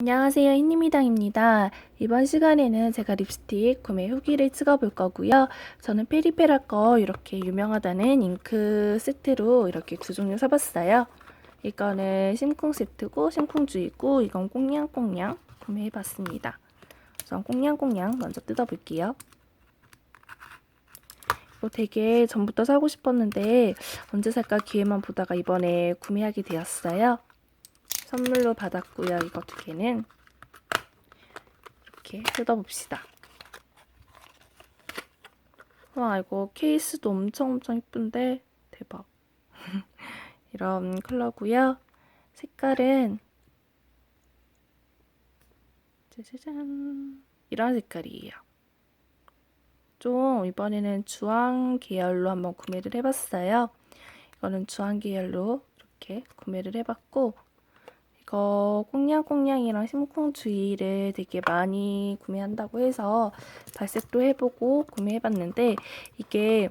안녕하세요. 흰님이당입니다. 이번 시간에는 제가 립스틱 구매 후기를 찍어볼 거고요. 저는 페리페라 거 이렇게 유명하다는 잉크 세트로 이렇게 두 종류 사봤어요. 이거는 심쿵 세트고 심쿵주이고 이건 꽁냥꽁냥 구매해봤습니다. 우선 꽁냥꽁냥 먼저 뜯어볼게요. 이거 되게 전부터 사고 싶었는데 언제 살까 기회만 보다가 이번에 구매하게 되었어요. 선물로 받았고요. 이거 두 개는 이렇게 뜯어봅시다. 와 이거 케이스도 엄청 엄청 예쁜데 대박. 이런 컬러고요. 색깔은 짜자잔 이런 색깔이에요. 좀 이번에는 주황 계열로 한번 구매를 해봤어요. 이거는 주황 계열로 이렇게 구매를 해봤고 이거 꽁냥꽁냥이랑 심쿵주의를 되게 많이 구매한다고 해서 발색도 해보고 구매해봤는데 이게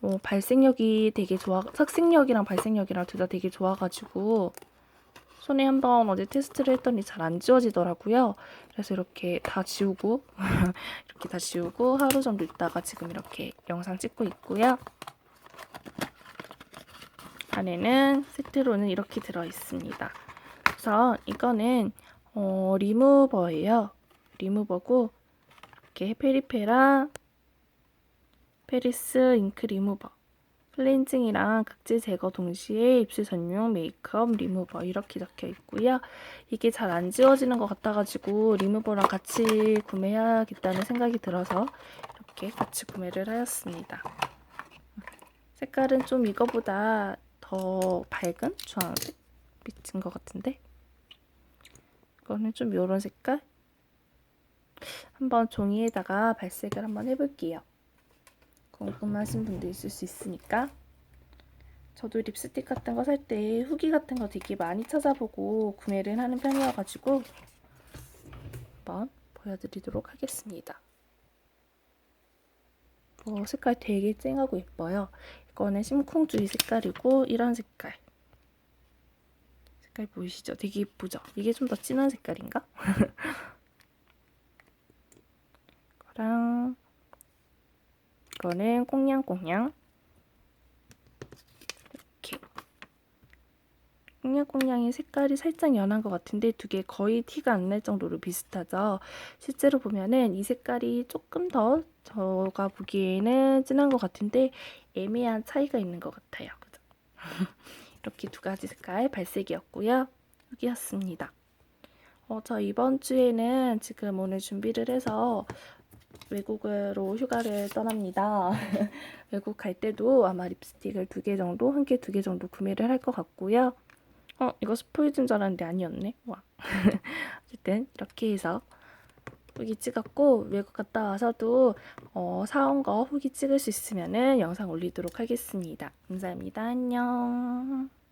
어, 발색력이 되게 좋아, 색색력이랑 발색력이랑 둘 다 되게 좋아가지고 손에 한번 어제 테스트를 했더니 잘 안 지워지더라고요. 그래서 이렇게 다 지우고 이렇게 다 지우고 하루 정도 있다가 지금 이렇게 영상 찍고 있고요. 안에는 세트로는 이렇게 들어 있습니다. 우선 이거는 어, 리무버예요. 리무버고 이렇게 페리페라 페리스 잉크 리무버 클렌징이랑 각질 제거 동시에 입술 전용 메이크업 리무버 이렇게 적혀 있고요. 이게 잘 안 지워지는 것 같아가지고 리무버랑 같이 구매해야겠다는 생각이 들어서 이렇게 같이 구매를 하였습니다. 색깔은 좀 이거보다 더 밝은 주황색 빛인 것 같은데 이거는 좀 이런 색깔 한번 종이에다가 발색을 한번 해볼게요. 궁금하신 분도 있을 수 있으니까 저도 립스틱 같은 거 살 때 후기 같은 거 되게 많이 찾아보고 구매를 하는 편이어가지고 한번 보여드리도록 하겠습니다. 어, 색깔 되게 쨍하고 예뻐요. 이거는 심쿵주의 색깔이고 이런 색깔 색깔 보이시죠? 되게 예쁘죠? 이게 좀 더 진한 색깔인가? 이거랑 이거는 꽁냥꽁냥 이렇게 꽁냥꽁냥이 색깔이 살짝 연한 것 같은데 두 개 거의 티가 안 날 정도로 비슷하죠. 실제로 보면은 이 색깔이 조금 더 저가 보기에는 진한 것 같은데 애매한 차이가 있는 것 같아요. 그죠? 이렇게 두 가지 색깔 발색이었고요. 여기였습니다. 어, 저 이번 주에는 지금 오늘 준비를 해서 외국으로 휴가를 떠납니다. 외국 갈 때도 아마 립스틱을 두 개 정도, 한 개, 두 개 정도 구매를 할 것 같고요. 어, 이거 스포이즈인 줄 알았는데 아니었네. 와. 어쨌든 이렇게 해서 후기 찍었고 외국 갔다 와서도 어, 사온 거 후기 찍을 수 있으면은 영상 올리도록 하겠습니다. 감사합니다. 안녕.